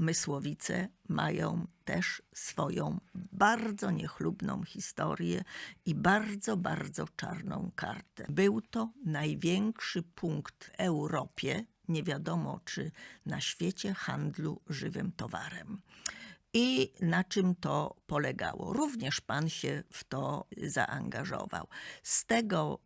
Mysłowice mają też swoją bardzo niechlubną historię i bardzo, bardzo czarną kartę. Był to największy punkt w Europie, nie wiadomo czy na świecie, handlu żywym towarem. I na czym to polegało? Również pan się w to zaangażował. Z tego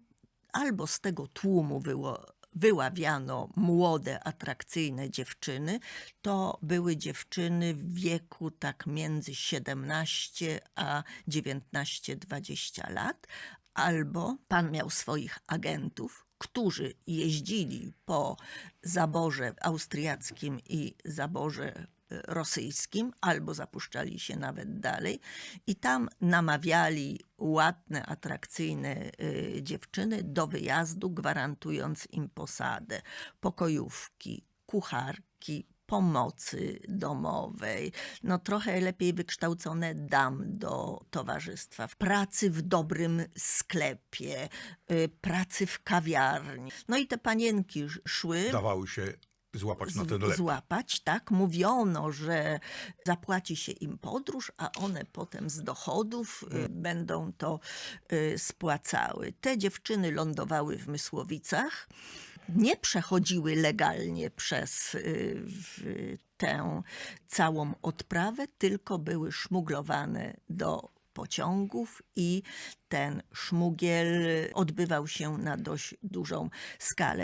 albo z tego tłumu było, wyławiano młode, atrakcyjne dziewczyny, to były dziewczyny w wieku tak między 17 a 19-20 lat, albo pan miał swoich agentów, którzy jeździli po zaborze austriackim i zaborze rosyjskim, albo zapuszczali się nawet dalej. I tam namawiali ładne, atrakcyjne y, dziewczyny do wyjazdu, gwarantując im posadę, pokojówki, kucharki, pomocy domowej, no trochę lepiej wykształcone dam do towarzystwa, pracy w dobrym sklepie, y, pracy w kawiarni. No i te panienki sz- szły. Dawały się złapać na ten lep. złapać, tak? Mówiono, że zapłaci się im podróż, a one potem z dochodów y, będą to y, spłacały. Te dziewczyny lądowały w Mysłowicach, nie przechodziły legalnie przez y, tę całą odprawę, tylko były szmuglowane do pociągów i ten szmugiel odbywał się na dość dużą skalę.